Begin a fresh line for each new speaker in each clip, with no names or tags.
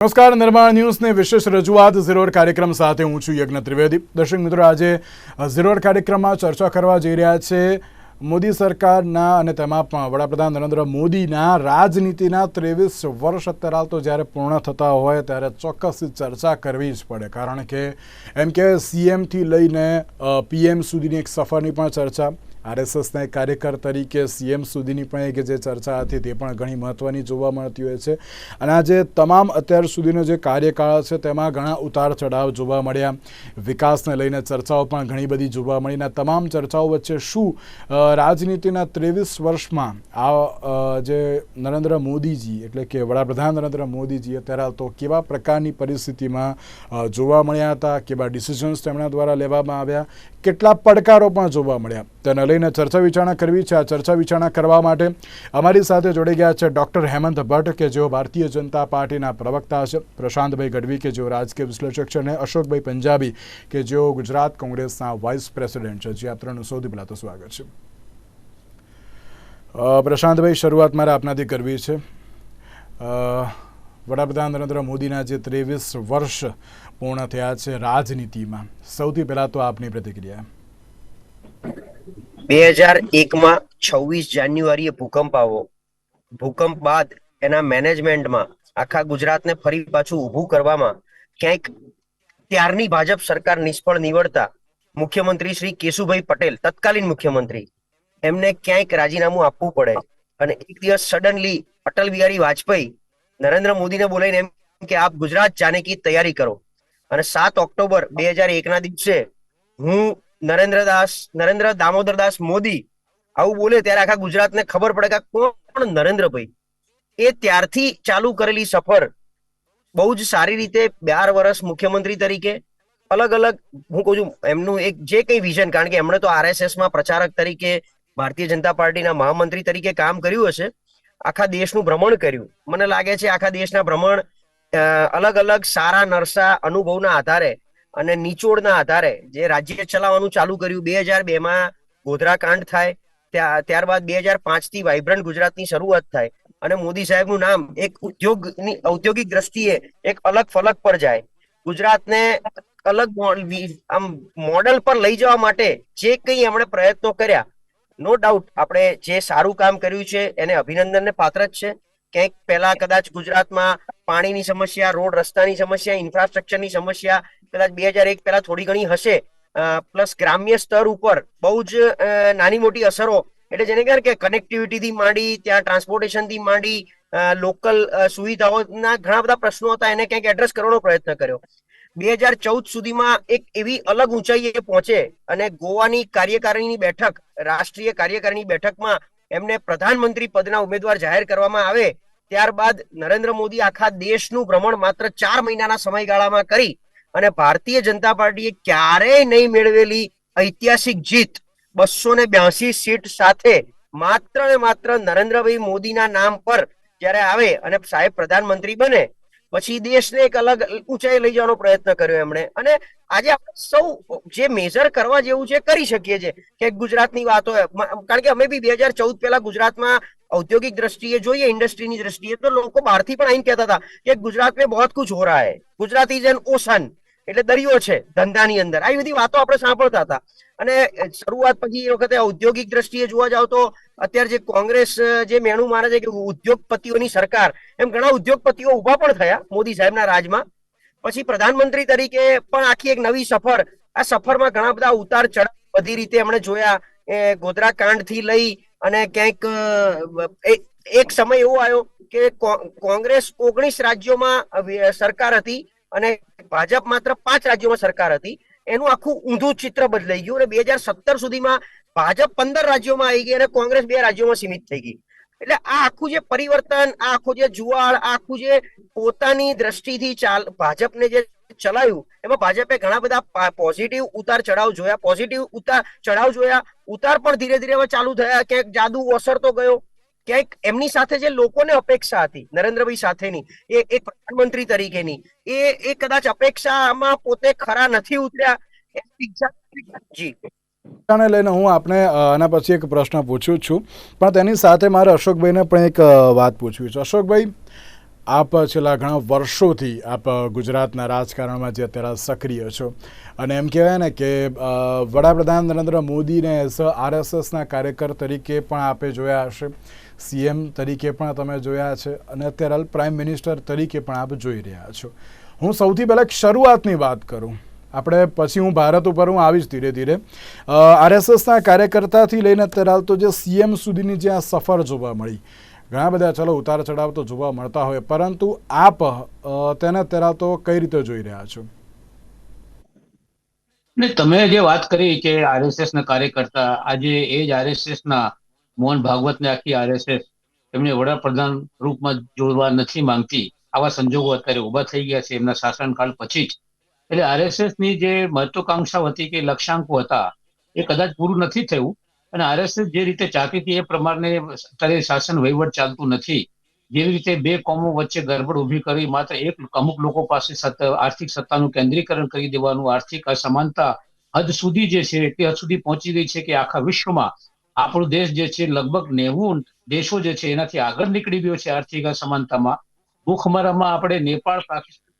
નમસ્કાર, નિર્માણ ન્યૂઝની વિશેષ રજૂઆત. ઝીરોડ કાર્યક્રમ સાથે હું છું યજ્ઞ ત્રિવેદી. દર્શક મિત્રો, આજે ઝીરોડ કાર્યક્રમમાં ચર્ચા કરવા જઈ રહ્યા છે મોદી સરકારના અને તેમાં પણ વડાપ્રધાન નરેન્દ્ર મોદીના રાજનીતિના ત્રેવીસ વર્ષ અત્યારે હાલ તો જ્યારે પૂર્ણ થતા હોય ત્યારે ચોક્કસ ચર્ચા કરવી જ પડે. કારણ કે એમ કે સીએમથી લઈને પીએમ સુધીની એક સફરની પણ ચર્ચા. આરએસએસના એક કાર્યકર તરીકે સીએમ સુધીની પણ એક જે ચર્ચા હતી તે પણ ઘણી મહત્ત્વની જોવા મળતી હોય છે. અને આ જે તમામ અત્યાર સુધીનો જે કાર્યકાળ છે તેમાં ઘણા ઉતાર ચઢાવ જોવા મળ્યા. વિકાસને લઈને ચર્ચાઓ પણ ઘણી બધી જોવા મળી અને તમામ ચર્ચાઓ વચ્ચે શું રાજનીતિના ત્રેવીસ વર્ષમાં આ જે નરેન્દ્ર મોદીજી એટલે કે વડાપ્રધાન નરેન્દ્ર મોદીજી અત્યારે હાલ તો કેવા પ્રકારની પરિસ્થિતિમાં જોવા મળ્યા હતા, કેવા ડિસિઝન્સ તેમના દ્વારા લેવામાં આવ્યા, કેટલા પડકારો પણ જોવા મળ્યા. તેને લઈને ચર્ચા વિચારણા કરવી છે. આ ચર્ચા વિચારણા કરવા માટે અમારી સાથે જોડી ગયા છે ડૉક્ટર હેમંત ભટ્ટ, કે જેઓ ભારતીય જનતા પાર્ટીના પ્રવક્તા છે. પ્રશાંતભાઈ ગઢવી, કે જેઓ રાજકીય વિશ્લેષક છે. અને અશોકભાઈ પંજાબી, કે જેઓ ગુજરાત કોંગ્રેસના વાઇસ પ્રેસિડેન્ટ છે. જે આ ત્રણ સૌથી પહેલાં તો સ્વાગત છે. પ્રશાંતભાઈ, શરૂઆત મારે આપનાથી કરવી છે. વડાપ્રધાન નરેન્દ્ર મોદીના જે ત્રેવીસ વર્ષ પૂર્ણ થયા છે રાજનીતિમાં, સૌથી પહેલાં તો આપની પ્રતિક્રિયા.
બે હજાર એકમાં છવ્વીસ જાન્યુઆરીએ ભૂકંપ આવ્યો. ભૂકંપ બાદ એના મેનેજમેન્ટમાં આખા ગુજરાતને ફરી પાછું ઊભું કરવામાં ક્યાંક ત્યારની ભાજપ સરકાર નિષ્ફળ નીવડતા મુખ્યમંત્રી શ્રી કેશુભાઈ પટેલ, તત્કાલીન મુખ્યમંત્રી, એમને ક્યાંક રાજીનામું આપવું પડે. અને એક દિવસ સડનલી અટલ બિહારી વાજપેયી નરેન્દ્ર મોદીને બોલાવીને એમ કે, આપ ગુજરાત જાને કી તૈયારી કરો. અને સાત ઓક્ટોબર બે હજાર એકના દિવસે હું નરેન્દ્રદાસ, નરેન્દ્ર દામોદરદાસ મોદી આવું બોલે ત્યારે આખા ગુજરાતને ખબર પડે કે કોણ નરેન્દ્રભાઈ? એ ત્યારથી ચાલુ કરેલી સફર બહુ જ સારી રીતે બાર વર્ષ મુખ્યમંત્રી તરીકે અલગ અલગ હું કહું છું, એમનું એક જે કઈ વિઝન કારણ કે એમણે તો આરએસએસમાં પ્રચારક તરીકે, ભારતીય જનતા પાર્ટીના મહામંત્રી તરીકે કામ કર્યું હશે. આખા દેશનું ભ્રમણ કર્યું. મને લાગે છે આખા દેશના ભ્રમણ અલગ અલગ સારા નરસા અનુભવના આધારે અને નિચોડના આધારે જે રાજ્ય ચલાવવાનું ચાલુ કર્યું, બે હજાર બે માં ગોધરા કાંડ થાય ત્યારબાદ બે હજાર પાંચથી વાઇબ્રન્ટ ગુજરાતની શરૂઆત થાય અને મોદી સાહેબનું નામ એક ઉદ્યોગની, ઔદ્યોગિક દ્રષ્ટિએ એક અલગ ફલક પર જાય. ગુજરાતને અલગ આમ મોડલ પર લઈ જવા માટે જે કંઈ એમણે પ્રયત્નો કર્યા, નો ડાઉટ આપણે જે સારું કામ કર્યું છે એને અભિનંદનને પાત્ર જ છે. ક્યાંક પહેલા કદાચ ગુજરાતમાં પાણીની સમસ્યા, રોડ રસ્તાની સમસ્યા, ઇન્ફ્રાસ્ટ્રક્ચરની સમસ્યા કદાચ બે હજાર એક પહેલા થોડી ઘણી હશે. પ્લસ ગ્રામ્ય સ્તર ઉપર બહુ જ નાની મોટી અસરો. એટલે જેને કહેવાય કે કનેક્ટિવિટી થી માંડી, ત્યાં ટ્રાન્સપોર્ટેશનથી માંડી લોકલ સુવિધાઓના ઘણા બધા પ્રશ્નો હતા. એને ક્યાંક એડ્રેસ કરવાનો પ્રયત્ન કર્યો. બે હજાર ચૌદ સુધીમાં એક એવી અલગ ઊંચાઈએ પહોંચે અને ગોવાની કાર્યકારીની બેઠક, રાષ્ટ્રીય કાર્યકારીની બેઠકમાં એમને પ્રધાનમંત્રી પદના ઉમેદવાર જાહેર કરવામાં આવે. ત્યારબાદ નરેન્દ્ર મોદી આખા દેશનું ભ્રમણ માત્ર ચાર મહિનાના સમયગાળામાં કરી અને ભારતીય જનતા પાર્ટીએ ક્યારેય નહીં મેળવેલી ઐતિહાસિક જીત બસો ને બ્યાસી સીટ સાથે માત્ર ને માત્ર નરેન્દ્રભાઈ મોદીના નામ પર જ્યારે આવે અને સાહેબ પ્રધાનમંત્રી બને, પછી દેશને એક અલગ ઊંચાઈ લઈ જવાનો પ્રયત્ન કર્યો એમણે. અને આજે આપણે સૌ જે મેજર કરવા જેવું છે કરી શકીએ છીએ. કે ગુજરાતની વાત હોય કારણ કે અમે બી બે હજાર ચૌદ પહેલા ગુજરાતમાં ઔદ્યોગિક દ્રષ્ટિએ જોઈએ, ઇન્ડસ્ટ્રીની દ્રષ્ટિએ, તો લોકો બહારથી પણ આઈને કહેતા હતા કે ગુજરાત મેં બહુ કુછ હો રહા હૈ. Gujarat is an ocean. એટલે દરિયો છે, ધંધાની અંદર. આવી બધી વાતો આપણે સાંભળતા હતા. અને શરૂઆત પછી એ વખતે ઔદ્યોગિક દ્રષ્ટિએ જોવા જાવ તો અત્યારે જે કોંગ્રેસ જે મેણું માને છે કે ઉદ્યોગપતિઓની સરકાર, એમ ઘણા ઉદ્યોગપતિઓ ઊભા પણ થયા મોદી સાહેબના રાજમાં. પછી પ્રધાનમંત્રી તરીકે પણ આખી એક નવી સફર, આ સફરમાં ઘણા બધા ઉતાર ચઢાવ બધી રીતે એમણે જોયા. એ ગોધરા કાંડથી લઈ અને ક્યાંક એક સમય એવો આવ્યો કો- કોંગ્રેસ ઓગણીસ રાજ્યોમાં સરકાર હતી. અને ભાજપ માત્ર પાંચ રાજ્યોમાં સરકાર હતી. એનું આખું ઊંધું ચિત્ર બદલાઈ ગયું અને બે હજાર સત્તર સુધીમાં ભાજપ પંદર રાજ્યોમાં આવી ગઈ અને કોંગ્રેસ બે રાજ્યોમાં સીમિત થઈ ગઈ. એટલે આ આખું જે પરિવર્તન આ આખું જે જુવાળ આ આખું જે પોતાની દ્રષ્ટિથી ચાલ, ભાજપને જે ચલાવ્યું, એમાં ભાજપે ઘણા બધા પોઝિટિવ ઉતાર ચઢાવ જોયા. પોઝિટિવ ઉતાર ચઢાવ જોયા. ઉતાર પણ ધીરે ધીરે હવે ચાલુ થયા ક્યાંક જાદુ ઓસરતો ગયો. ક્યાંક એમની સાથે જે લોકોને અપેક્ષા હતી, નરેન્દ્રભાઈ સાથેની, એ એક પ્રધાનમંત્રી તરીકેની, એ એ કદાચ અપેક્ષામાં પોતે ખરા નથી ઉતર્યા જી.
ને લઈને હું આપને આના પછી એક પ્રશ્ન પૂછું છું. પણ તેની સાથે મારે અશોકભાઈને પણ એક વાત પૂછવી છે. અશોકભાઈ, આપ છેલ્લા ઘણા વર્ષોથી આપ ગુજરાતના રાજકારણમાં જે અત્યારે સક્રિય છો અને એમ કહેવાય ને કે વડાપ્રધાન નરેન્દ્ર મોદીને એઝ આરએસએસના કાર્યકર તરીકે પણ આપે જોયા હશે. સીએમ તરીકે પણ તમે જોયા છે અને અત્યારે હાલ પ્રાઇમ મિનિસ્ટર તરીકે પણ આપ જોઈ રહ્યા છો. હું સૌથી પહેલાં શરૂઆતની વાત કરું. આપણે પછી હું ભારત ઉપર હું આવીશ ધીરે ધીરે. આરએસએસના કાર્યકર્તાથી લઈને અત્યારે હાલ તો જે સીએમ સુધીની જે આ સફર જોવા મળી, ઘણા બધા ચલો ઉતાર ચઢાવ તો જોવા મળતા હોય, પરંતુ આપ તેને અત્યારે તો કઈ રીતે જોઈ રહ્યા છો?
ને તમે જે વાત કરી કે આરએસએસ ના કાર્યકર્તા આજે એ જ આરએસએસ ના મોહન ભાગવતને આખી આરએસએસ એમને વડાપ્રધાન રૂપમાં જોડવા નથી માંગતી. આવા સંજોગો અત્યારે ઊભા થઈ ગયા છે એમના શાસનકાળ પછી જ. એટલે આરએસએસની જે મહત્વાકાંક્ષા હતી કે લક્ષ્યાંકો હતા, એ કદાચ પૂરું નથી થયું. અને આરએસએસ જે રીતે ચાહતી હતી એ પ્રમાણે અત્યારે શાસન વહીવટ ચાલતું નથી. જેવી રીતે બે કોમો વચ્ચે ગરબડ ઊભી કરી માત્ર એક અમુક લોકો પાસે આર્થિક સત્તાનું કેન્દ્રીકરણ કરી દેવાનું, આર્થિક અસમાનતા હદ સુધી જે છે તે હદ સુધી પહોંચી ગઈ છે કે આખા વિશ્વમાં આપણો દેશ જે છે લગભગ નેવું દેશો જે છે એનાથી આગળ નીકળી ગયો છે આર્થિક અસમાનતામાં. ભૂખમરામાં આપણે નેપાળ પાકિસ્તાન.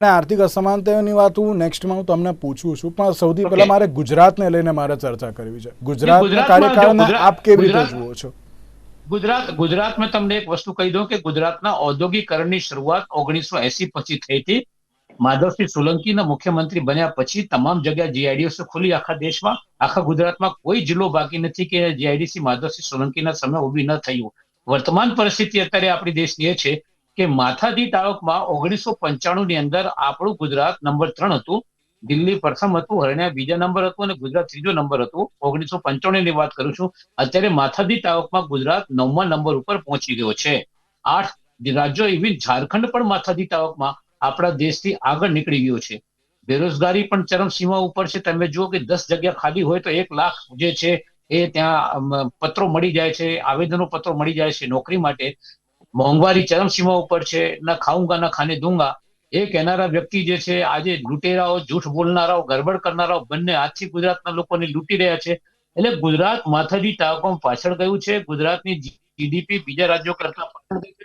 અને આર્થિક અસમાનતાઓની વાત હું નેક્સ્ટમાં હું તમને પૂછું છું. પણ સૌથી પહેલા. મારે ગુજરાતને લઈને મારે ચર્ચા કરવી છે. ગુજરાતના કાર્યકાળને
ગુજરાત-
આપ કેવી રીતે
ગુજરાત-
જુઓ છો?
ગુજરાત ગુજરાતમાં તમને એક વસ્તુ કહી દઉં કે ગુજરાતના ઔદ્યોગિકરણની શરૂઆત ઓગણીસો એસી પછી થઈ હતી. માધવસિંહ સોલંકીના મુખ્યમંત્રી બન્યા પછી તમામ જગ્યા જીઆઈડીએસ ખુલી આખા દેશમાં. આખા ગુજરાતમાં કોઈ જિલ્લો બાકી નથી કે જીઆઈડીસી માધવસિંહ સોલંકીના સમય ઊભી ન થયું. વર્તમાન પરિસ્થિતિ અત્યારે આપણી દેશની એ છે કે માથાદીઠ આવકમાં ઓગણીસો પંચાણું ની અંદર આપણું ગુજરાત નંબર ત્રણ હતું, દિલ્હી પ્રથમ હતું, હરિયાણા બીજા નંબર હતું અને ગુજરાત ત્રીજો નંબર હતું. ઓગણીસો પંચાણું ની વાત કરું છું. અત્યારે માથાદીઠ આવકમાં ગુજરાત નવમા નંબર ઉપર પહોંચી ગયો છે. આઠ રાજ્યો ઇવન ઝારખંડ પણ માથાદીઠ આવકમાં આપણા દેશથી આગળ નીકળી ગયો છે. બેરોજગારી પણ ચરમસીમા ઉપર છે. તમે જુઓ કે દસ જગ્યા ખાલી હોય તો એક લાખ જે છે એ ત્યાં પત્રો મળી જાય છે, આવેદનો પત્રો મળી જાય છે નોકરી માટે. મોંઘવારી ચરમસીમા ઉપર છે, ના ખાઉંગા, ના ખાને દૂંગા. એ કહેનારા વ્યક્તિ જે છે, આજે લૂંટેરાઓ, જૂઠ બોલનારાઓ, ગરબડ કરનારાઓ બંને હાથથી ગુજરાતના લોકોને લૂંટી રહ્યા છે. એટલે ગુજરાત માથાજી ટાવકોમ પાછળ ગયું છે. ગુજરાતની જીડીપી બીજા રાજ્યો કરતા પાછળ ગઈ છે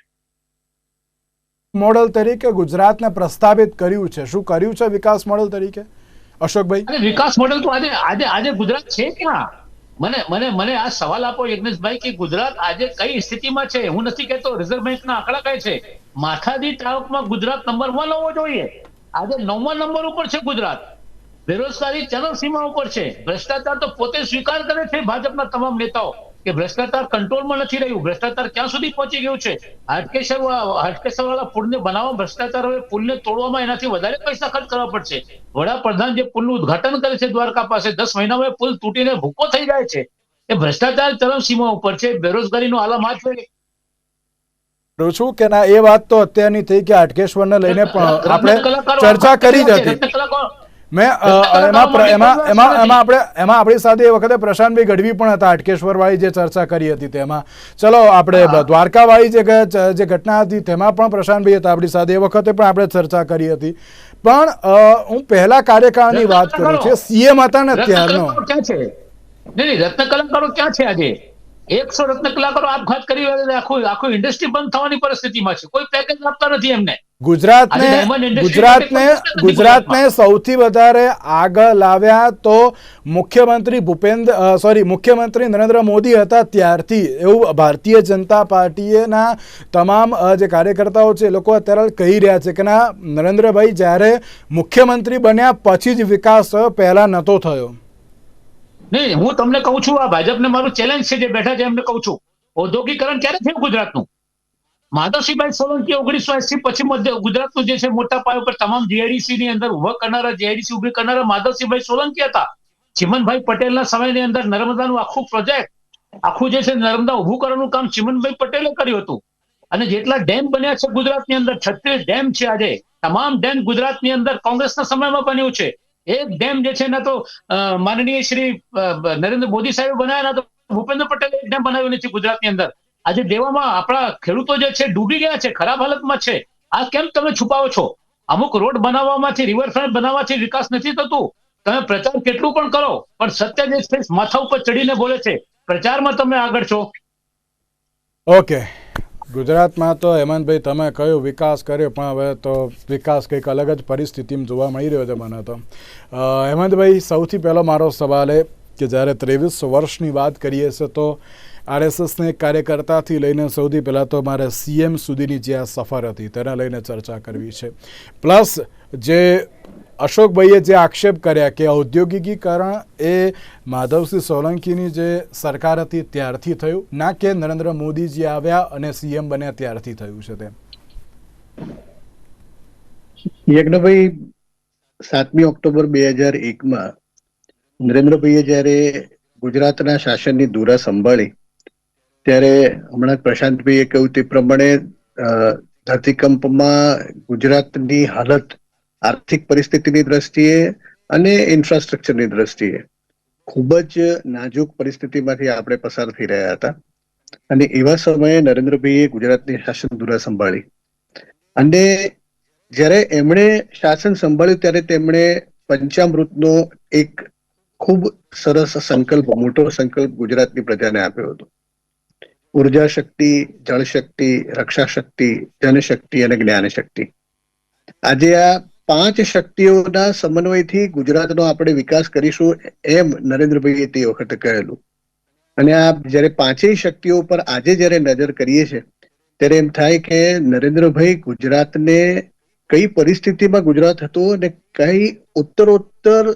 મોડલ તરીકે ગુજરાતને પ્રસ્તાવિત કર્યું છે. શું કર્યું છે વિકાસ મોડલ તરીકે? અશોકભાઈ?
વિકાસ મોડલ તો આજે આજે આજે ગુજરાત છે ક્યાં? મને મને મને આ સવાલ આપો યજ્ઞેશભાઈ કે ગુજરાત આજે કઈ સ્થિતિમાં છે? હું નથી કહેતો, રિઝર્વ બેંકના આંકડા કહે છે. માથાદી તાલુકમાં ગુજરાત નંબર વન હોવો જોઈએ. આજે નવમા નંબર ઉપર છે ગુજરાત. બેરોજગારી ચરમસીમા ઉપર છે. ભ્રષ્ટાચાર તો પોતે સ્વીકાર કરે છે ભાજપના તમામ નેતાઓ. કે ભ્રષ્ટાચાર કંટ્રોલમાં નથી રહ્યું. ભ્રષ્ટાચાર ક્યાં સુધી પહોંચી ગયું છે? હાટકેશ્વર હાટકેશ્વર વાળા પુલને બનાવવા ભ્રષ્ટાચાર હવે પુલને તોડવામાં એનાથી વધારે પૈસા ખર્ચ કરવા પડશે. વડાપ્રધાન જે પુલનું ઉદઘાટન કરે છે દ્વારકા પાસે દસ મહિનામાં પુલ તૂટીને ભૂકો થઈ જાય છે. એ ભ્રષ્ટાચાર ચરમસીમા ઉપર છે. બેરોજગારીનો આલમ હાથ
કરું છું કે ના એ વાત તો અત્યારની થઈ કે હાટકેશ્વરને લઈને પણ આપણે ચર્ચા કરી જ હતી. મેં એમાં એમાં એમાં એમાં આપણે એમાં આપણી સાથે એ વખતે પ્રશાંતભાઈ ગઢવી પણ હતા હાટકેશ્વર વાળી જે ચર્ચા કરી હતી તેમાં. ચલો આપણે
હા.
દ્વારકા વાળી જે જે ઘટના હતી તેમાં પણ પ્રશાંતભાઈ હતા આપણી સાથે એ વખતે પણ આપણે ચર્ચા કરી હતી. પણ હું પહેલા કાર્યકાળની વાત કરું છું સીએમ હતા ને ત્યારનો.
રત્ન કલાકારો ક્યાં છે આજે? એકસો રત્ન કલાકારો આપઘાત કરી આખું આખું ઇન્ડસ્ટ્રી બંધ થવાની પરિસ્થિતિમાં છે. કોઈ પેકેજ આપતા નથી એમને.
ગુજરાતને ગુજરાતને ગુજરાતને સૌથી વધારે આગળ લાવ્યા તો મુખ્યમંત્રી ભૂપેન્દ્ર સોરી મુખ્યમંત્રી નરેન્દ્ર મોદી હતા ત્યારથી. એવું ભારતીય જનતા પાર્ટીના તમામ જે કાર્યકર્તાઓ છે એ લોકો અત્યારે કહી રહ્યા છે કે ના નરેન્દ્રભાઈ જ્યારે મુખ્યમંત્રી બન્યા પછી જ વિકાસ થયો પહેલા નહોતો થયો.
નહીં હું તમને કહું છું આ ભાજપને મારું ચેલેન્જ છે જે બેઠા છે એમને કહું છું. ઔદ્યોગિકરણ ક્યારે થયું ગુજરાતનું? માધવસિંહભાઈ સોલંકી ઓગણીસો એસી પછી મધ્ય ગુજરાતનું જે છે મોટા પાયા પર તમામ જીઆઈડીસી ની અંદર ઊભા કરનારા જીઆઈડીસી ઊભી કરનારા માધવસિંહભાઈ સોલંકી હતા. ચિમનભાઈ પટેલના સમયની અંદર નર્મદાનું આખું પ્રોજેક્ટ આખું જે છે નર્મદા ઉભું કરવાનું કામ ચિમનભાઈ પટેલે કર્યું હતું. અને જેટલા ડેમ બન્યા છે ગુજરાતની અંદર, છત્રીસ ડેમ છે આજે. તમામ ડેમ ગુજરાતની અંદર કોંગ્રેસના સમયમાં બન્યું છે. એક ડેમ જે છે ના તો માનનીય શ્રી નરેન્દ્ર મોદી સાહેબ બનાવ્યા ના ભૂપેન્દ્ર પટેલે એક ડેમ બનાવ્યો નથી ગુજરાતની અંદર. આજે દેવામાં આપણા ખેડૂતો જે છે, ડૂબી ગયા છે, ખરાબ હાલતમાં છે. આ કેમ તમે છુપાવો છો? અમુક રોડ બનાવવામાંથી રિવરફ્રન્ટ બનાવવાથી વિકાસ નથી થતું. તમે પ્રચાર કેટલું પણ કરો, પણ સત્ય જે છે, માથા ઉપર ચડીને બોલે છે. પ્રચારમાં તમે આગળ છો.
ઓકે. ગુજરાતમાં તો હેમંતભાઈ, તમે કયો વિકાસ કર્યો? પણ હવે તો વિકાસ કંઈક અલગ જ પરિસ્થિતિમાં જોવા મળી રહ્યો છે મને તો. હેમંતભાઈ, સૌથી પહેલો મારો સવાલ એ કે જ્યારે ત્રેવીસ વર્ષની વાત કરીએ છીએ તો આરએસએસને કાર્યકર્તાથી લઈને સૌથી પહેલાં તો મારે સીએમ સુધીની જે આ સફર હતી તેને લઈને ચર્ચા કરવી છે. પ્લસ જે અશોકભાઈએ જે આક્ષેપ કર્યા કે ઔદ્યોગિકીકરણ એ માધવસિંહ સોલંકીની જે સરકાર હતી ત્યારથી થયું, ના કે નરેન્દ્ર મોદીજી આવ્યા અને સીએમ બન્યા ત્યારથી થયું છે તેમ.
યજ્ઞભાઈ, સાતમી ઓક્ટોબર બે હજાર એકમાં નરેન્દ્રભાઈએ જ્યારે ગુજરાતના શાસનની ધુરા સંભાળી ત્યારે હમણાં પ્રશાંતભાઈએ કહ્યું તે પ્રમાણે ધરતીકંપમાં ગુજરાતની હાલત આર્થિક પરિસ્થિતિની દ્રષ્ટિએ અને ઇન્ફ્રાસ્ટ્રક્ચરની દ્રષ્ટિએ ખૂબ જ નાજુક પરિસ્થિતિમાંથી આપણે પસાર થઈ રહ્યા હતા. અને એવા સમયે નરેન્દ્રભાઈએ ગુજરાતની શાસન ધુરા સંભાળી. અને જ્યારે એમણે શાસન સંભાળ્યું ત્યારે તેમણે પંચામૃતનો એક ખૂબ સરસ સંકલ્પ, મોટો સંકલ્પ ગુજરાતની પ્રજાને આપ્યો હતો. ઊર્જા શક્તિ જળ શક્તિ રક્ષા શક્તિ જનશક્તિ અને જ્ઞાન શક્તિ આજે આ પાંચ શક્તિઓના સમન્વયથી ગુજરાતનો આપણે વિકાસ કરીશું એમ નરેન્દ્રભાઈએ તે વખતે કહેલું. અને આ જ્યારે પાંચેય શક્તિઓ પર આજે જ્યારે નજર કરીએ છીએ, ત્યારે એમ થાય કે નરેન્દ્રભાઈ ગુજરાતને કઈ પરિસ્થિતિમાં ગુજરાત હતું અને કઈ ઉત્તરોત્તર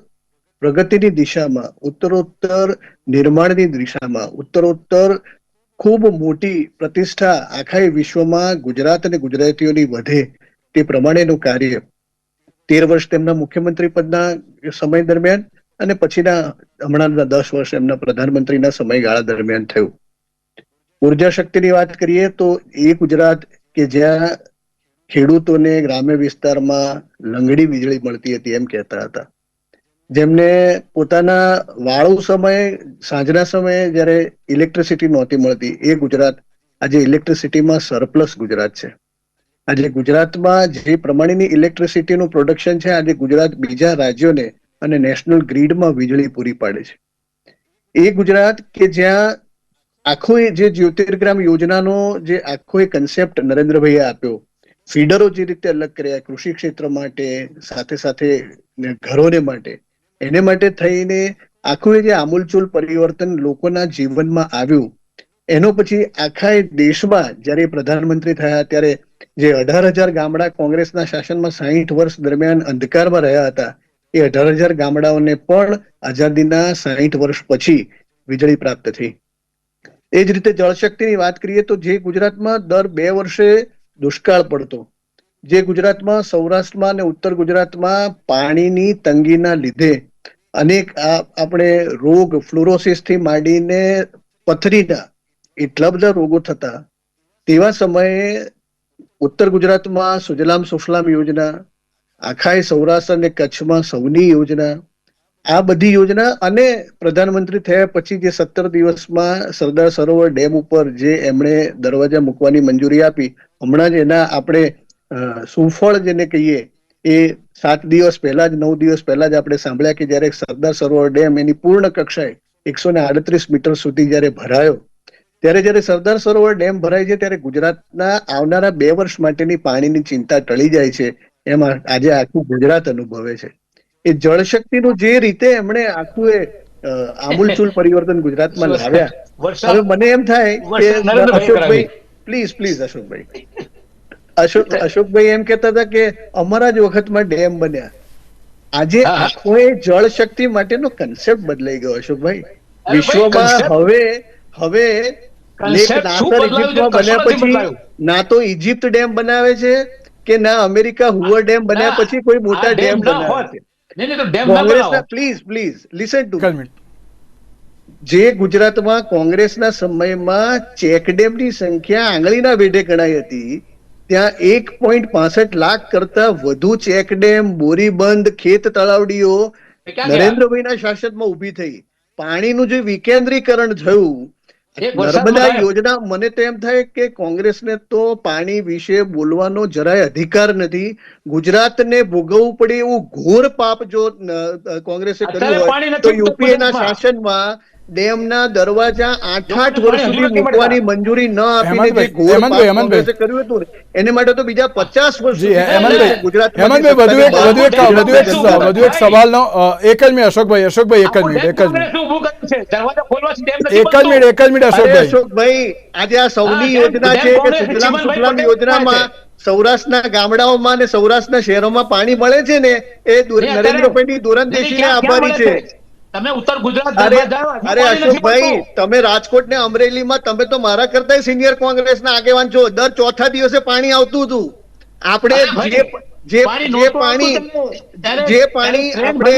પ્રગતિની દિશામાં, ઉત્તરોત્તર નિર્માણની દિશામાં, ઉત્તરોત્તર ખૂબ મોટી પ્રતિષ્ઠા આખા વિશ્વમાં ગુજરાત અને ગુજરાતીઓની વધે તે પ્રમાણેનું કાર્ય. તેર વર્ષ તેમના મુખ્યમંત્રી પદના સમય દરમિયાન અને પછીના હમણાંના દસ વર્ષ એમના પ્રધાનમંત્રીના સમયગાળા દરમિયાન થયું. ઊર્જા શક્તિની વાત કરીએ તો એ ગુજરાત કે જ્યાં ખેડૂતોને ગ્રામ્ય વિસ્તારમાં લંગડી વીજળી મળતી હતી એમ કહેતા હતા. જેમને પોતાના વાળું સમયે, સાંજના સમયે જ્યારે ઇલેક્ટ્રિસિટી નહોતી મળતી, એ ગુજરાત, આજે ઇલેક્ટ્રિસિટીમાં સરપ્લસ ગુજરાત છે. આજે ગુજરાતમાં જે પ્રમાણેની ઇલેક્ટ્રિસિટીનું પ્રોડક્શન છે, આજે ગુજરાત બીજા રાજ્યોને અને નેશનલ ગ્રીડમાં વીજળી પૂરી પાડે છે. એ ગુજરાત કે જ્યાં આખો એ જે જ્યોતિર્ગ્રામ યોજનાનો જે આખો એ કન્સેપ્ટ નરેન્દ્રભાઈએ આપ્યો ફીડરો જે રીતે અલગ કર્યા, કૃષિ ક્ષેત્ર માટે, સાથે સાથે ઘરોને માટે એને માટે થઈને આખું જે આમૂલચૂલ પરિવર્તન લોકોના જીવનમાં આવ્યું, એનો પછી આખા દેશમાં જ્યારે પ્રધાનમંત્રી થયા ત્યારે જે અઢાર હજાર ગામડા કોંગ્રેસના શાસનમાં સાહીઠ વર્ષ દરમિયાન અંધકારમાં રહ્યા હતા, એ અઢાર હજાર ગામડાઓને પણ આઝાદીના સાહીઠ વર્ષ પછી વીજળી પ્રાપ્ત થઈ. એ જ રીતે જળશક્તિની વાત કરીએ તો જે ગુજરાતમાં દર બે વર્ષે દુષ્કાળ પડતો જે ગુજરાતમાં, સૌરાષ્ટ્રમાં અને ઉત્તર ગુજરાતમાં પાણીની તંગીના લીધે અનેક આપણે રોગ ફ્લોરોસિસથી માંડીને પથરીના એટલા બધા રોગો થતા, તેવા સમયે ઉત્તર ગુજરાતમાં સુજલામ સુફલામ યોજના આખાય સૌરાષ્ટ્ર અને કચ્છમાં સૌની યોજના, આ બધી યોજના અને પ્રધાનમંત્રી થયા પછી જે સત્તર દિવસમાં સરદાર સરોવર ડેમ ઉપર જે એમણે દરવાજા મૂકવાની મંજૂરી આપી, હમણાં જ એના આપણે સુફળ જેને કહીએ એ સાત દિવસ પહેલા જ નવ દિવસ પહેલા જ આપણે સાંભળ્યા કે જ્યારે સરદાર સરોવર ડેમ એની પૂર્ણ કક્ષાએ એકસો ને આડત્રીસ મીટર સુધી જયારે ભરાયો ત્યારે જ્યારે સરદાર સરોવર ડેમ ભરાય છે ત્યારે ગુજરાતના આવનારા બે વર્ષ માટેની પાણીની ચિંતા ટળી જાય છે એમાં આજે આખું ગુજરાત અનુભવે છે. એ જળશક્તિનું જે રીતે એમણે આખું એ આમૂલચૂલ પરિવર્તન ગુજરાતમાં લાવ્યા હવે મને એમ થાય કે અશોકભાઈ પ્લીઝ પ્લીઝ અશોકભાઈ. અશોક અશોકભાઈ એમ કહેતા હતા કે અમારા જ વખતમાં ડેમ બન્યા. આજે
હા, હા.
આખો એ જળ શક્તિ માટેનો કન્સેપ્ટ બદલાઈ ગયો અશોકભાઈ. વિશ્વમાં હવે હવે બન્યા પછી ના તો ઇજિપ્ત ડેમ બનાવે છે કે ના અમેરિકા હુવર ડેમ બન્યા પછી કોઈ મોટા ડેમ બનાવે છે.
નહીં નહીં તો ડેમ ના
કોંગ્રેસના
બનાવો.
પ્લીઝ પ્લીઝ લિસન ટુ
જ
ગુજરાતમાં કોંગ્રેસના સમયમાં ચેકડેમની સંખ્યા આંગળીના વેઢે ગણાઈ હતી ત્યાં એક પોઈન્ટ પાસઠ લાખ કરતા વધુ ચેકડેમ બોરીબંધ ખેત તળાવડીઓ નરેન્દ્રભાઈના શાસનમાં ઊભી થઈ. પાણીનું જે વિકેન્દ્રીકરણ થયું નર્મદા યોજના મને તો એમ થાય કે કોંગ્રેસને તો પાણી વિશે બોલવાનો જરાય અધિકાર નથી. ગુજરાતને ભોગવવું પડે એવું ઘોર પાપ જો કોંગ્રેસે કર્યું હોય તો યુપીએ ના શાસનમાં ડેમના દરવાજા આઠ આઠ વર્ષ સુધી મૂકવાની મંજૂરી ન આપીને જે ઘોર. કોંગ્રેસે કર્યું હતું એને માટે તો બીજા પચાસ વર્ષ સુધી
હેમંતભાઈ વધુ એક વધુ એક વધુ એક વધુ એક સવાલનો એક જ મિનિટ અશોકભાઈ અશોકભાઈ એક જ મિનિટ એક જ મિનિટ.
દેશ ઊભું કર્યું છે. દરવાજા ખોલવાથી ડેમ નથી
એક જ મિનિટ એક જ મિનિટ અશોકભાઈ.
અશોકભાઈ આજે આ સૌની યોજના છે કે સુજલામ સુફલામ યોજનામાં સૌરાષ્ટ્રના ગામડાઓમાં અને સૌરાષ્ટ્રના શહેરોમાં પાણી મળે છે ને એ નરેન્દ્રભાઈની દૂરંદેશીને આભારી છે?
તમે ઉત્તર ગુજરાત
અરે અશોકભાઈ તમે રાજકોટ ને અમરેલીમાં તમે તો મારા કરતા સિનિયર કોંગ્રેસના આગેવાન છો. દર ચોથા દિવસે પાણી આવતું હતું. આપણે જે જે
પાણી
જે પાણી જે પાણી આપણે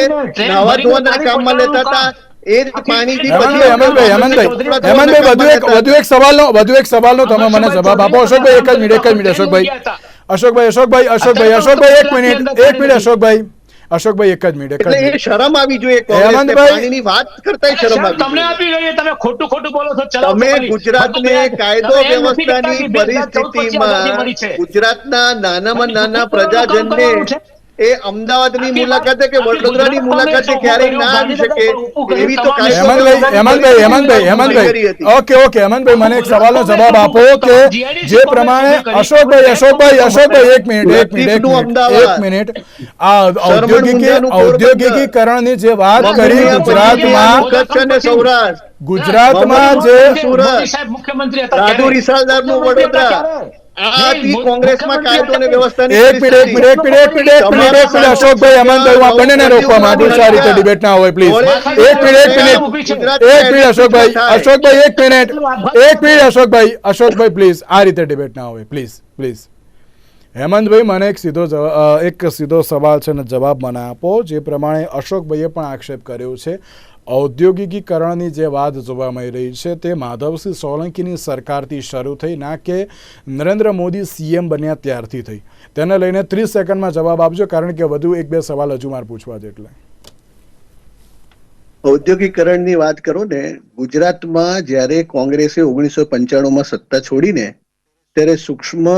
નાવા ધોવાના કામમાં લેતા હતા એ જ પાણીથી પછી
હેમંતભાઈ હેમંતભાઈ હેમંતભાઈ વધુ એક વધુ એક સવાલનો વધુ એક સવાલનો તમે મને જવાબ આપો. અશોકભાઈ એક જ મિનિટ એક જ મિનિટ અશોકભાઈ અશોકભાઈ અશોકભાઈ અશોકભાઈ અશોકભાઈ એક મિનિટ એક મિનિટ અશોકભાઈ. અશોકભાઈ એક જ મિનિટ એક
એટલે એ શરમ આવી જોઈએ પાણીની વાત કરતા શરમ આવી
તમને આપી જોઈએ તમે ખોટું ખોટું બોલો છો ચલો
તમે ગુજરાતને કાયદો વ્યવસ્થાની પરિસ્થિતિમાં ગુજરાતના નાનામાં નાના પ્રજાજનને. એ અમદાવાદની મુલાકાતે કે વડોદરાની મુલાકાતે ક્યારેય ના આવી શકે એવી તો
હેમંતભાઈ હેમંતભાઈ હેમંતભાઈ હેમંતભાઈ ઓકે ઓકે હેમંતભાઈ મને એક સવાલનો જવાબ આપો કે જે પ્રમાણે અશોકભાઈ અશોકભાઈ અશોકભાઈ એક મિનિટ એક મિનિટ એક મિનિટ
અમદાવાદ.
મિનિટ આ ઔદ્યોગિક. ઔદ્યોગિકીકરણની જે વાત કરી ગુજરાતમાં
કચ્છ અને સૌરાષ્ટ્ર
ગુજરાતમાં જે
સુરત.
મોદી સાહેબ મુખ્યમંત્રી હતા
રાજુ રિસાલદારનું વડોદરા.
અશોકભાઈ હેમંતભાઈ હું બંનેને રોકવા માંગુ છું. આ રીતે ડિબેટ ના હોય પ્લીઝ એક મિનિટ મિનિટ એક મિનિટ અશોકભાઈ અશોકભાઈ એક મિનિટ. એક મિનિટ અશોકભાઈ અશોકભાઈ પ્લીઝ આ રીતે ડિબેટ ના હોય પ્લીઝ પ્લીઝ હેમંતભાઈ મને એક સીધો એક સીધો સવાલ છે અને જવાબ મને આપો. જે પ્રમાણે અશોકભાઈએ પણ આક્ષેપ કર્યો છે. ઔદ્યોગિકીકરણની જે વાત જોવા મળી રહી છે તે માધવસિંહ સોલંકીની સરકારથી શરૂ થઈ ના કે નરેન્દ્ર મોદી સીએમ બન્યા ત્યારથી થઈ. તેને લઈને ત્રીસ સેકન્ડમાં જવાબ આપજો, કારણ કે વધુ એક બે સવાલ હજુ મારે પૂછવા છે
ઔદ્યોગિકરણની વાત કરો ને, ગુજરાતમાં જ્યારે કોંગ્રેસે ઓગણીસો પંચાણુંમાં સત્તા છોડીને, ત્યારે સૂક્ષ્મ,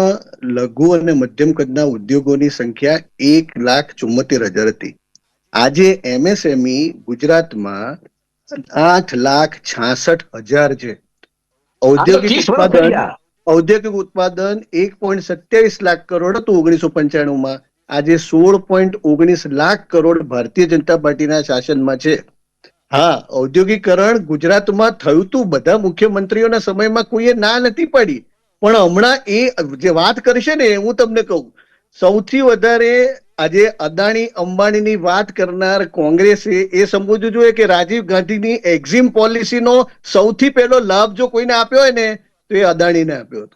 લઘુ અને મધ્યમ કદના ઉદ્યોગોની સંખ્યા એક લાખ ચુમ્મોતેર હજાર હતી. આજે એમએસએમઈ ગુજરાતમાં આઠ લાખ છાસઠ હજાર છે. ઔદ્યોગિક ઉત્પાદન ઔદ્યોગિક ઉત્પાદન એક પોઈન્ટ સત્યાવીસ લાખ કરોડ હતું ઓગણીસો પંચાણુંમાં. આજે સોળ પોઈન્ટ ઓગણીસ લાખ કરોડ ભારતીય જનતા પાર્ટીના શાસનમાં છે. હા ઔદ્યોગિકરણ ગુજરાતમાં થયું હતું બધા મુખ્યમંત્રીઓના સમયમાં કોઈએ ના નથી પાડી. પણ હમણાં એ જે વાત કરશે ને હું તમને કહું. સૌથી વધારે આજે અદાણી અંબાણીની વાત કરનાર કોંગ્રેસે એ સમજવું જોઈએ કે રાજીવ ગાંધીની એક્ઝિમ પોલિસીનો સૌથી પહેલો લાભ જો કોઈને આપ્યો હોય ને તો એ અદાણીને આપ્યો હતો.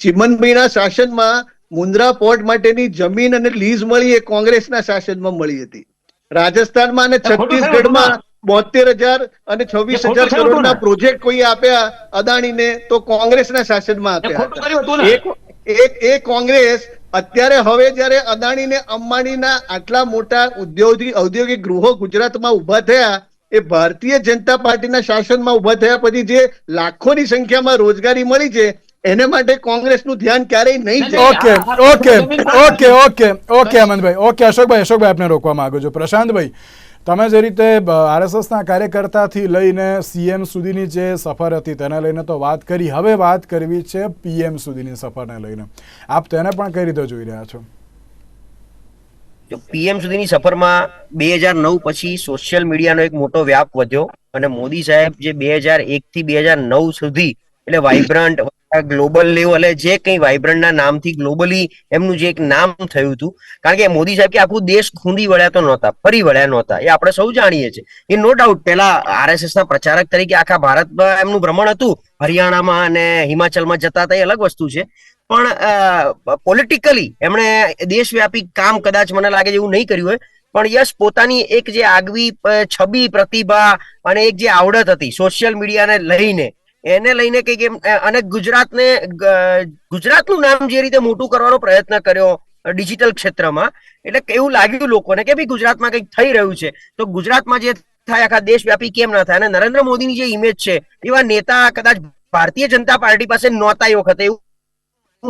ચિમનભાઈના શાસનમાં મુન્દ્રા પોર્ટ માટેની જમીન અને લીઝ મળી એ કોંગ્રેસના શાસનમાં મળી હતી. રાજસ્થાનમાં અને છત્તીસગઢમાં બોતેર હજાર અને છવ્વીસ હજાર કરોડના પ્રોજેક્ટ કોઈ આપ્યા અદાણીને તો કોંગ્રેસના શાસનમાં આપ્યા એ કોંગ્રેસ અત્યારે હવે જ્યારે અદાણીને અંબાણીના આટલા મોટા ઉદ્યોગિક ઔદ્યોગિક ગૃહો ગુજરાતમાં ઊભા થયા એ ભારતીય જનતા પાર્ટીના શાસનમાં ઊભા થયા પછી જે લાખોની સંખ્યામાં રોજગારી મળી છે એને માટે કોંગ્રેસનું ધ્યાન ક્યારેય નહીં જાય.
Okay okay okay okay okay Amanbhai. Okay Ashokbhai Ashokbhai આપને રોકવા માંગુ છું. પ્રશાંતભાઈ તમે જે રીતે આરએસએસના કાર્યકર્તાથી લઈને સીએમ સુધીની જે સફર હતી તેને લઈને તો વાત કરી, હવે વાત કરવી છે પીએમ સુધીની સફરને લઈને. આપ તેને પણ કઈ રીતે જોઈ રહ્યા છો?
પીએમ સુધીની સફરમાં બે હજાર નવ પછી સોશિયલ મીડિયાનો એક મોટો વ્યાપ વધ્યો અને મોદી સાહેબ જે બે હજાર એક થી બે હજાર નવ સુધી એટલે વાઇબ્રન્ટ ગ્લોબલ લેવલે જે કંઈ વાઇબ્રન્ટના નામથી ગ્લોબલી એમનું જે એક નામ થયું હતું. કારણ કે મોદી સાહેબ કે આખું દેશ ખૂંદી વળ્યા તો નહોતા, ફરી વળ્યા નહોતા. એ આપણે સૌ જાણીએ છીએ. એ નો ડાઉટ પેલા આરએસએસ ના પ્રચારક તરીકે આખા ભારતમાં એમનું ભ્રમણ હતું. હરિયાણામાં અને હિમાચલમાં જતા હતા એ અલગ વસ્તુ છે. પણ પોલિટિકલી એમણે દેશવ્યાપી કામ કદાચ મને લાગે એવું નહીં કર્યું હોય. પણ યસ પોતાની એક જે આગવી છબી પ્રતિભા અને એક જે આવડત હતી સોશિયલ મીડિયાને લઈને એને લઈને કઈ અ, અને ગુજરાતને ગુજરાતનું નામ જે રીતે મોટું કરવાનો પ્રયત્ન કર્યો ડિજિટલ ક્ષેત્રમાં એટલે એવું લાગ્યું લોકોને કે ભાઈ ગુજરાતમાં કંઈક થઈ રહ્યું છે. તો ગુજરાતમાં જે થાય આખા દેશવ્યાપી કેમ ના થાય? અને નરેન્દ્ર મોદીની જે ઇમેજ છે એવા નેતા કદાચ ભારતીય જનતા પાર્ટી પાસે નહોતા એ વખતે એવું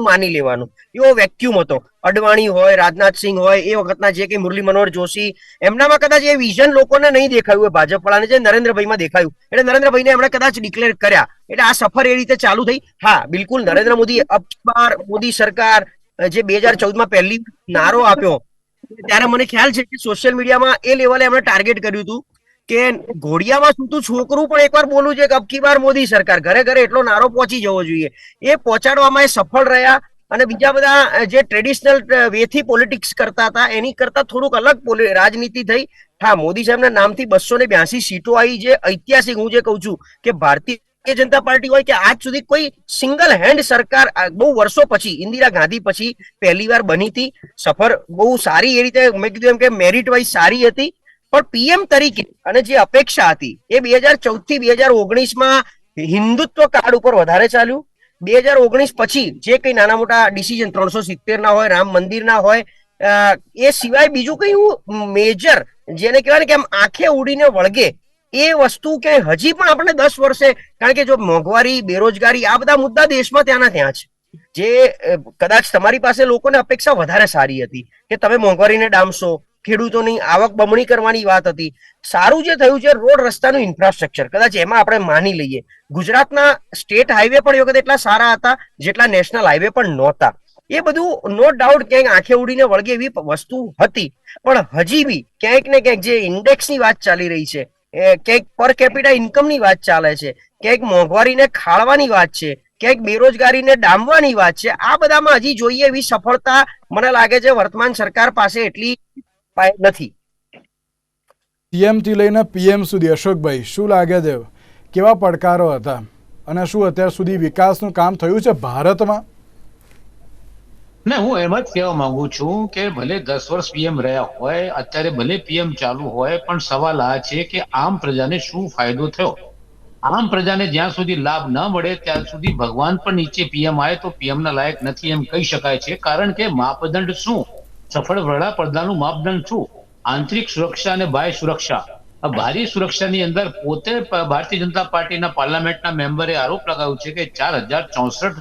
માની લેવાનું. એવો વેક્યુમ હતો. અડવાણી હોય રાજનાથસિંહ હોય, એ વખતના જે કે મુરલી મનોહર જોશી, એમનામાં કદાચ એ વિઝન લોકોને નહીં દેખાયું ભાજપ વાળાને જે નરેન્દ્રભાઈમાં દેખાયું. એટલે નરેન્દ્રભાઈને એમણે કદાચ ડિક્લેર કર્યા. એટલે આ સફર એ રીતે ચાલુ થઈ. હા, બિલકુલ નરેન્દ્ર મોદી અબ મોદી સરકાર જે બે હજાર ચૌદમાં પહેલી નારો આપ્યો, ત્યારે મને ખ્યાલ છે કે સોશિયલ મીડિયામાં એ લેવલે એમણે ટાર્ગેટ કર્યું હતું. કે ઘોડિયામાં સૂતું છોકરું પણ એકવાર બોલવું છે કે અબકી બાર મોદી સરકાર, ઘરે ઘરે એટલો નારો પહોંચી જવો જોઈએ. એ પહોંચાડવામાં એ સફળ રહ્યા અને બીજા બધા જે ટ્રેડિશનલ વેથી પોલિટિક્સ કરતા હતા, એની કરતા થોડુંક અલગ રાજનીતિ થઈ. હા, મોદી સાહેબના નામથી બસો ને બ્યાસી સીટો આવી જે ઐતિહાસિક હું જે કહું છું કે ભારતીય જનતા પાર્ટી હોય કે આજ સુધી કોઈ સિંગલ હેન્ડ સરકાર બહુ વર્ષો પછી, ઇન્દિરા ગાંધી પછી પહેલી વાર બની હતી. સફર બહુ સારી એ રીતે, મેં કીધું એમ કે મેરિટ વાઇઝ સારી હતી. પણ પીએમ તરીકે અને જે અપેક્ષા હતી એ બે હજાર ચૌદથી બે હજાર ઓગણીસમાં હિન્દુત્વ કાર્ડ ઉપર વધારે ચાલ્યું. બે હજાર ઓગણીસ પછી જે કઈ નાના મોટા ડિસિઝન, ત્રણસો સિત્તેર ના હોય, રામ મંદિર ના હોય એ સિવાય બીજું કયું મેજર જેને કહેવાય કે આમ આંખે ઉડીને વળગે એ વસ્તુ કે હજી પણ આપણે દસ વર્ષે કારણ કે જો મોંઘવારી, બેરોજગારી આ બધા મુદ્દા દેશમાં ત્યાંના ત્યાં છે. જે કદાચ તમારી પાસે લોકોને અપેક્ષા વધારે સારી હતી કે તમે મોંઘવારીને ડામશો ખેડૂતોની આવક બમણી કરવાની વાત હતી. સારું જે થયું છે, રોડ રસ્તાનું ઇન્ફ્રાસ્ટ્રક્ચર કદાચ એમાં આપણે માની લઈએ. ગુજરાતના સ્ટેટ હાઈવે પણ એ વખતે એટલા સારા હતા, જેટલા નેશનલ હાઈવે પણ નહોતા. એ બધું નો ડાઉટ ક્યાંક આંખે ઉડીને વળગે એવી વસ્તુ હતી. પણ હજી બી ક્યાંક ને ક્યાંક જે ઇન્ડેક્સની વાત ચાલી રહી છે ક્યાંક પર કેપિટા ઇન્કમની વાત ચાલે છે, ક્યાંક મોંઘવારીને ખાળવાની વાત છે, ક્યાંક બેરોજગારીને ડામવાની વાત છે. આ બધામાં હજી જોઈએ એવી સફળતા મને લાગે છે, વર્તમાન સરકાર પાસે એટલી પાય- નથી.
સીએમથી લઈને પીએમ સુધી અશોકભાઈ શું લાગે છે કેવા પડકારો હતા? અને શું અત્યાર સુધી વિકાસનું કામ થયું છે ભારતમાં?
ને હું એમ જ કહેવા માંગુ છું કે ભલે દસ વર્ષ પીએમ રહ્યા હોય અત્યારે ભલે પીએમ ચાલુ હોય પણ સવાલ આ છે કે આમ પ્રજાને શું ફાયદો થયો? આમ પ્રજાને જ્યાં સુધી લાભ ન મળે ત્યાં સુધી ભગવાન પણ નીચે પીએમ આવે તો પીએમ ના લાયક નથી એમ કહી શકાય છે. કારણ કે માપદંડ શું? સફળ વડાપ્રધાનનું માપદંડ શું? આંતરિક સુરક્ષા અને બાહ્ય સુરક્ષા. બાહ્ય સુરક્ષાની અંદર પોતે ભારતીય જનતા પાર્ટીના પાર્લામેન્ટના મેમ્બરે આરોપ લગાવ્યો છે કે ચાર હજાર ચોસઠ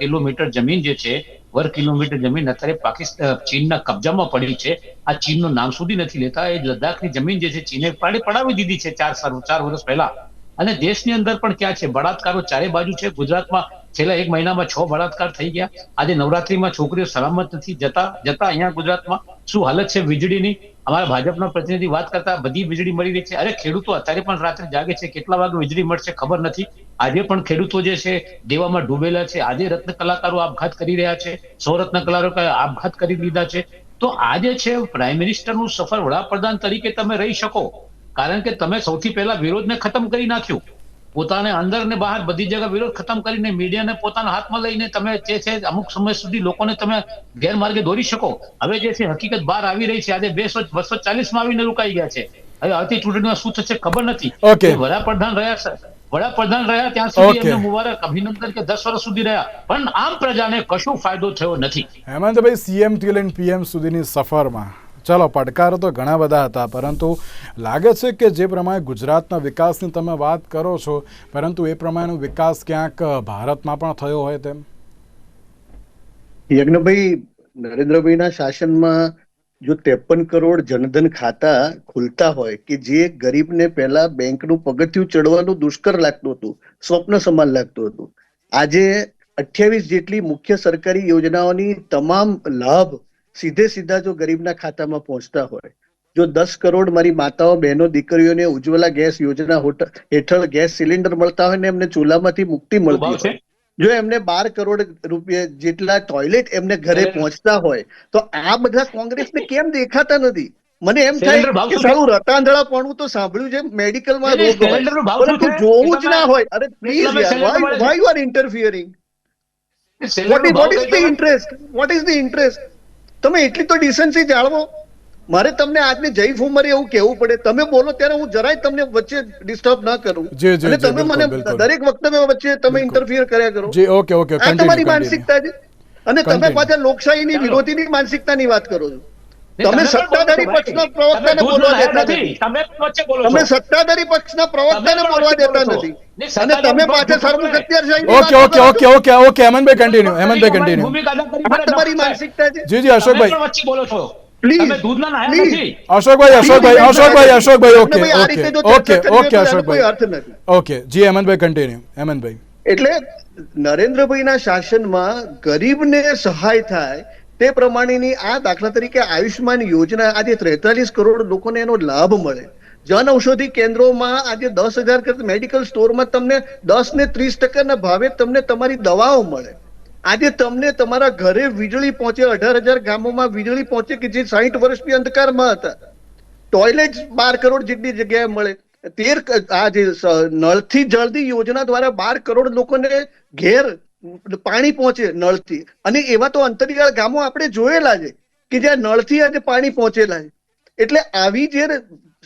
કિલોમીટર જમીન જે છે, વર્ગ કિલોમીટર જમીન અત્યારે પાકિસ્તાન ચીનના કબજામાં પડી છે. આ ચીનનું નામ સુધી નથી લેતા. એ લદ્દાખની જમીન જે છે, ચીને પાડી, પડાવી દીધી છે ચાર ચાર વર્ષ પહેલા. અને દેશની અંદર પણ ક્યાં છે? બળાત્કારો ચારે બાજુ છે. ગુજરાતમાં છેલ્લા એક મહિનામાં છ બળાત્કાર થઈ ગયા. આજે નવરાત્રીમાં છોકરીઓ સલામત નથી. જતા જતા અહીંયા ગુજરાતમાં શું હાલત છે વીજળીની? અમારા ભાજપના પ્રતિનિધિ વાત કરતા બધી વીજળી મળી રહી છે. અરે, ખેડૂતો અત્યારે પણ રાત્રે જાગે છે. કેટલા વાગે વીજળી મળશે ખબર નથી. આજે પણ ખેડૂતો જે છે, દેવામાં ડૂબેલા છે. આજે રત્ન કલાકારો આપઘાત કરી રહ્યા છે. સૌરત્ન કલાકારો આપઘાત કરી લીધા છે. તો આજે છે, પ્રાઇમ મિનિસ્ટરનું સફળ વડાપ્રધાન તરીકે તમે રહી શકો. કારણ કે તમે સૌથી પહેલા વિરોધને ખતમ કરી નાખ્યું. પોતાને અંદર ને બહાર બધી જગ્યા વિરોધ ખતમ કરીને મીડિયાને પોતાના હાથમાં લઈને તમે જે છે અમુક સમય સુધી લોકોને તમે ગેરમાર્ગે દોરી શકો. હવે જે છે હકીકત બહાર આવી રહી છે. આજે બેસો બસો ચાલીસમાં આવીને રોકાઈ ગયા છે. હવે આવતી ચૂંટણીમાં શું થશે ખબર નથી. વડાપ્રધાન રહ્યા વડાપ્રધાન રહ્યા ત્યાં સુધી. એમને મુબારક અભિનંદન કે દસ વર્ષ સુધી રહ્યા. પણ આમ પ્રજાને કશું ફાયદો થયો નથી.
હેમંતભાઈ સીએમથી લઈને પીએમ સુધીની સફરમાં ચલો પડકારો તો ઘણા બધા હતા, પરંતુ લાગે છે કે જે પ્રમાણે ગુજરાતના વિકાસની તમે વાત કરો છો, પરંતુ એ પ્રમાણેનો વિકાસ ક્યાંક ભારતમાં પણ થયો હોય તેમ?
યજ્ઞભાઈ, નરેન્દ્રભાઈના શાસનમાં જો ત્રેપન કરોડ જનધન ખાતા ખુલતા હોય કે જે ગરીબને પહેલા બેંકનું પગથિયું ચડવાનું દુષ્કર લાગતું હતું, સ્વપ્ન સમાન લાગતું હતું, આજે અઠ્યાવીસ જેટલી મુખ્ય સરકારી યોજનાઓની તમામ લાભ સીધે સીધા જો ગરીબના ખાતામાં પહોંચતા હોય જો દસ કરોડ મારી માતાઓ બહેનો દીકરીઓને ઉજ્જવલા ગેસ યોજના હેઠળ ગેસ સિલિન્ડર મળતા હોય ને એમને ચૂલામાંથી મુક્તિ મળતી હોય જો એમને બાર કરોડ રૂપિયા જેટલા ટોયલેટ એમને ઘરે પહોંચતા હોય તો આ બધા કોંગ્રેસને કેમ દેખાતા નથી? મને એમ થાય કે
શું છે?
પણ તો સાંભળ્યું છે મેડિકલમાં રોગ હોય. પરંતુ જોવું જ ના હોય. અરે please? Why you are interfering what is the interest what is the interest તમે એટલી તો ડિસન્સી જાળવો. મારે તમને આજની જય ફુમરે એવું કહેવું પડે. તમે બોલો ત્યારે હું જરાય તમને વચ્ચે ડિસ્ટર્બ ના કરું. અને તમે મને દરેક વખતે વચ્ચે તમે. ઇન્ટરફિયર કર્યા કરો.
જી ઓકે ઓકે
આ તમારી માનસિકતા છે. અને તમે. પાછા લોકશાહીની. વિરોધીની માનસિકતાની વાત કરો છો. તમે સત્તાધારી પક્ષના પ્રવક્તાને બોલવા દેતા
નથી. તમે
સત્તાધારી પક્ષના પ્રવક્તાને બોલવા દેતા નથી. અને તમે પાછા
પક્ષ
સર્વશક્તિશાહીની
okay okay okay okay okay Hemantbhai continue Hemantbhai continue
ભૂમિકા અદા કરી
આ તમારી માનસિકતા છે.
જી જી અશોકભાઈ.
બોલો છો.
અશોકભાઈ અશોકભાઈ અશોકભાઈ અશોકભાઈ ઓકે
આ રીતે
okay okay Ashokbhai. Okay ji Hemantbhai continue Hemantbhai.
એટલે નરેન્દ્રભાઈના શાસનમાં ગરીબને સહાય થાય તે પ્રમાણેની આ દાખલા તરીકે આયુષ્માન યોજના આજે ત્રેતાલીસ કરોડ લોકોને એનો લાભ મળે. જન ઔષધિ કેન્દ્રોમાં આજે દસ હજાર કરતા મેડિકલ સ્ટોરમાં તમને દસ ને ત્રીસ ટકાના ભાવે તમને તમારી દવાઓ મળે. આજે તમને તમારા ઘરે વીજળી પહોંચે, અઢાર હજાર ગામોમાં વીજળી પહોંચે કે જે સાહીઠ વર્ષથી અંધકારમાં હતા. ટોયલેટ બાર કરોડ જેટલી જગ્યાએ મળે. તેર આ જે નળથી જળથી યોજના દ્વારા બાર કરોડ લોકોને ઘેર પાણી પહોંચે નળથી. અને એવા તો અંતરિયાળ ગામો આપણે જોયેલા છે કે જ્યાં નળથી આજે પાણી પહોંચેલા છે. એટલે આવી જે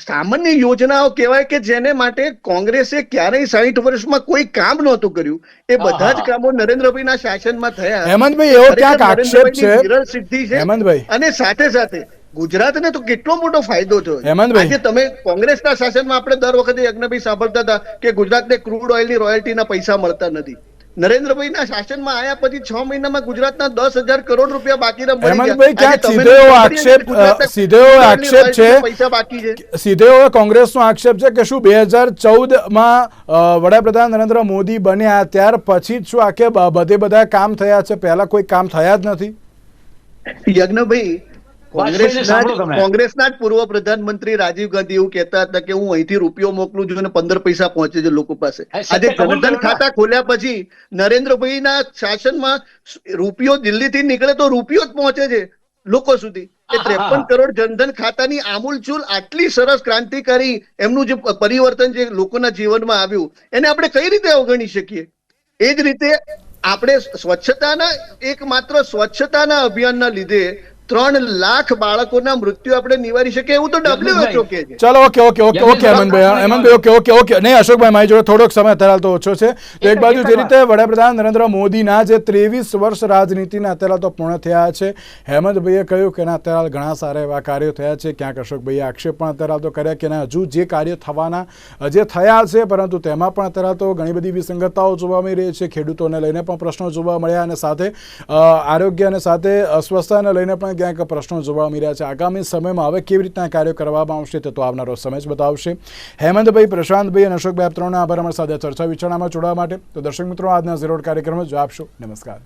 સામાન્ય યોજનાઓ કહેવાય કે જેને માટે કોંગ્રેસે ક્યારેય સાહીઠ વર્ષમાં કોઈ કામ નહોતું કર્યું. એ બધા જ કામો નરેન્દ્રભાઈના શાસનમાં થયા.
હેમંતભાઈ એવો ક્યાંક આક્ષેપ છે?
વિરલ સિદ્ધિ છે.
હેમંતભાઈ.
અને સાથે સાથે ગુજરાતને તો કેટલો મોટો ફાયદો થયો. આજે તમે કોંગ્રેસના શાસનમાં આપણે દર વખતે યજ્ઞભાઈ સાંભળતા હતા કે ગુજરાતને ક્રૂડ ઓઇલની રોયલ્ટીના પૈસા મળતા નથી. નરેન્દ્રભાઈના શાસનમાં આયા પછી છ મહિનામાં ગુજરાતના દસ હજાર કરોડ રૂપિયા બાકીના
હેમંતભાઈ,
ક્યાં
સીધો આક્ષેપ, સીધો આક્ષેપ છે.
પૈસા બાકી છે.
સીધો કોંગ્રેસનો આક્ષેપ છે કે શું બે હજાર ચૌદમાં વડાપ્રધાન નરેન્દ્ર મોદી બન્યા ત્યાર પછી જ શું આખે બધે બધા કામ થયા છે? પહેલા કોઈ કામ થયા જ નથી?
યજ્ઞભાઈ કોંગ્રેસના જ- કોંગ્રેસના જ પૂર્વ પ્રધાનમંત્રી રાજીવ ગાંધી એવું કહેતા હતા કે હું અહીંથી રૂપિયો મોકલું છું અને પંદર પૈસા પહોંચે છે લોકો પાસે. આજે જનધન ખાતા ખોલ્યા પછી નરેન્દ્રભાઈના શાસનમાં રૂપિયો દિલ્હીથી નીકળે તો રૂપિયો જ પહોંચે છે લોકો સુધી. ત્રેપન કરોડ જનધન ખાતાની આમૂલચૂલ આટલી સરસ ક્રાંતિકારી એમનું જે પરિવર્તન જે લોકોના જીવનમાં આવ્યું એને આપણે કઈ રીતે અવગણી શકીએ? એ જ રીતે આપણે સ્વચ્છતાના એકમાત્ર સ્વચ્છતાના અભિયાનના લીધે ત્રણ લાખ બાળકોના મૃત્યુ આપણે નિવારી શકીએ એવું તો WHO કહે છે.
ચલો okay okay okay okay Hemantbhai Hemantbhai okay okay okay. નહીં અશોકભાઈ મારી જોડે થોડોક સમય અત્યારે તો ઓછો છે. તો એક બાજુ જે રીતે વડાપ્રધાન નરેન્દ્ર મોદીના જે ત્રેવીસ વર્ષ રાજનીતિના અત્યારે તો પૂર્ણ થયા છે. હેમંતભાઈએ કહ્યું કે ના અત્યારે ઘણા સારા એવા કાર્યો થયા છે. ક્યાંક અશોકભાઈએ આક્ષેપ પણ અત્યારે તો કર્યા કે ના હજુ જે કાર્યો થવાના જે થયા છે પરંતુ તેમાં પણ અત્યારે તો ઘણી બધી વિસંગતતાઓ જોવા મળી રહી છે. ખેડૂતોને લઈને પણ પ્રશ્નો જોવા મળ્યા અને સાથે આરોગ્ય અને સાથે અસ્વસ્થતાને લઈને પણ ક્યાંક પ્રશ્નો જોવા મળી રહ્યા છે. આગામી સમયમાં હવે કેવી રીતના કાર્યો કરવામાં આવશે તે તો આવનારો સમય જ બતાવશે. હેમંતભાઈ, પ્રશાંતભાઈ અને અશોકભાઈ, આપ ત્રણના આભાર અમારી સાથે ચર્ચા વિચારણામાં જોડાવા માટે. તો દર્શક મિત્રો, આજના ઝીરો કાર્યક્રમ જ આપશો. નમસ્કાર.